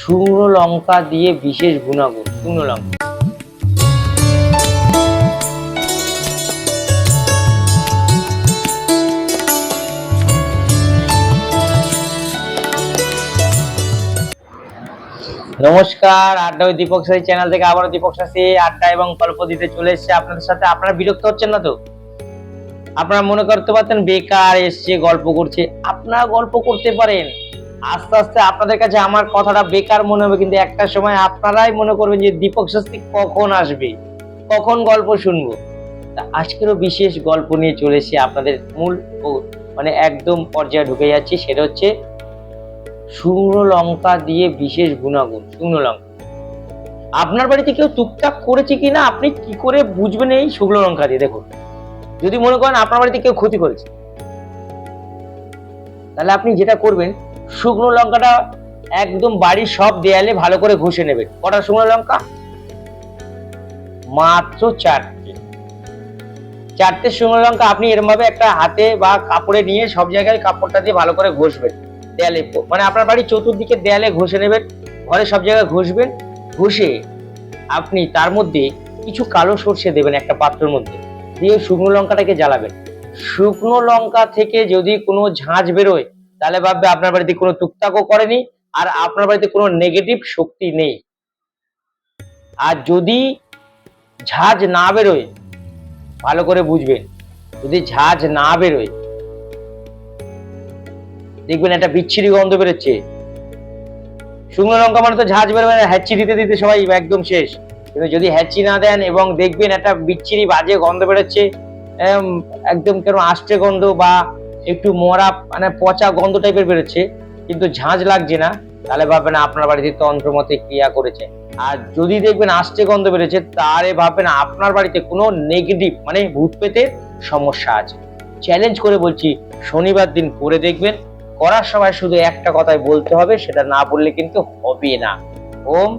শুকনো লঙ্কা দিয়ে বিশেষ গুণাগুণ, শুকনো লঙ্কা। নমস্কার, আড্ডা ওই দীপক সাথী চ্যানেল থেকে আবারও দীপক সাথী আড্ডা এবং গল্প দিতে চলে এসেছে আপনাদের সাথে। আপনারা বিরক্ত হচ্ছেন না তো? আপনারা মনে করতে পারতেন, বেকার এসছে, গল্প করছে। আপনারা গল্প করতে পারেন। আস্তে আস্তে আপনাদের কাছে আমার কথাটা বেকার মনে হবে, কিন্তু একটা সময় আপনারাই মনে করবেন যে দীপক শাস্ত্রী কখন আসবে? কখন গল্প শুনব? তা আজকেরও বিশেষ গল্প নিয়ে চলে এসেছি আপনাদের মূল মানে একদম পর্যায়ে ঢুকে যাচ্ছি, সেটা হচ্ছে শুকনো লঙ্কা দিয়ে বিশেষ গুণাগুণ, শুকনো লঙ্কা। আপনার বাড়িতে কেউ টুকটাক করেছে কিনা আপনি কি করে বুঝবেন এই শুকনো লঙ্কা দিয়ে? দেখুন, যদি মনে করেন আপনার বাড়িতে কেউ ক্ষতি করেছে, তাহলে আপনি যেটা করবেন শুকনো লঙ্কাটা একদম বাড়ির সব দেয়ালে ভালো করে ঘষে নেবেন কটা শুকনো লঙ্কা? মাত্র চারটে। চারটে শুকনো লঙ্কা আপনি এরকম ভাবে একটা হাতে বা কাপড়ে নিয়ে সব জায়গায় কাপড়টা দিয়ে ভালো করে ঘষবেন। দেয়ালে মানে আপনার বাড়ির চতুর্দিকে দেয়ালে ঘষে নেবেন, ঘরে সব জায়গায় ঘষবেন, ঘষে আপনি তার মধ্যে কিছু কালো সর্ষে দেবেন একটা পাত্রের মধ্যে, দিয়ে শুকনো লঙ্কাটাকে জ্বালাবেন। শুকনো লঙ্কা থেকে যদি কোনো ঝাঁঝ বেরোয় তাহলে ভাববে আপনার বাড়িতে কোনো টুকটাকও করেনি আর আপনার বাড়িতে কোনো নেগেটিভ শক্তি নেই। আর যদি ঝাঁজ না বেরোয়, ভালো করে বুঝবেন, যদি ঝাঁজ না বেরোয়, দেখবেন একটা বিচ্ছিরি গন্ধ বেরোচ্ছে। শুকনো লঙ্কা মানে তো ঝাঁঝ বেরোবে না, হ্যাচি দিতে দিতে সবাই একদম শেষ। কিন্তু যদি হ্যাচি না দেন এবং দেখবেন একটা বিচ্ছিরি বাজে গন্ধ বেরোচ্ছে একদম কেন আষ্টে গন্ধ বা একটু মরা মানে পচা গন্ধ টাইপের বেরোচ্ছে, কিন্তু ঝাঁঝ লাগছে না। তাহলে ভাববেন আপনার বাড়িতে তন্ত্রমতে ক্রিয়া করেছে। আর যদি দেখবেন আষ্টে গন্ধ বেরোচ্ছে, তাহলে ভাববেন আপনার বাড়িতে কোনো নেগেটিভ মানে ভূত পেতের সমস্যা আছে। চ্যালেঞ্জ করে বলছি, শনিবার দিন করে দেখবেন। করার সময় শুধু একটা কথাই বলতে হবে, সেটা না বললে কিন্তু হবে না। ওম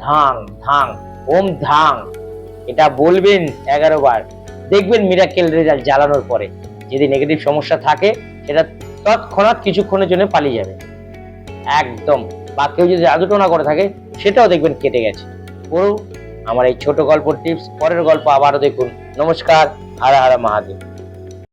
ধাং ধাং, ওম ধাং। এটা বলবেন এগারো বার। দেখবেন মিরাকেল রেজাল্ট জ্বালানোর পরে। যদি নেগেটিভ সমস্যা থাকে, সেটা তৎক্ষণাৎ কিছুক্ষণের জন্য পালিয়ে যাবে। একদম। বা কেউ যদি জাদুটোনা করে থাকে, সেটাও দেখবেন কেটে গেছে। পুরো আমার এই ছোট গল্প টিপস পরের গল্প আবারও দেখুন। নমস্কার। হারা হারা মহাদেব।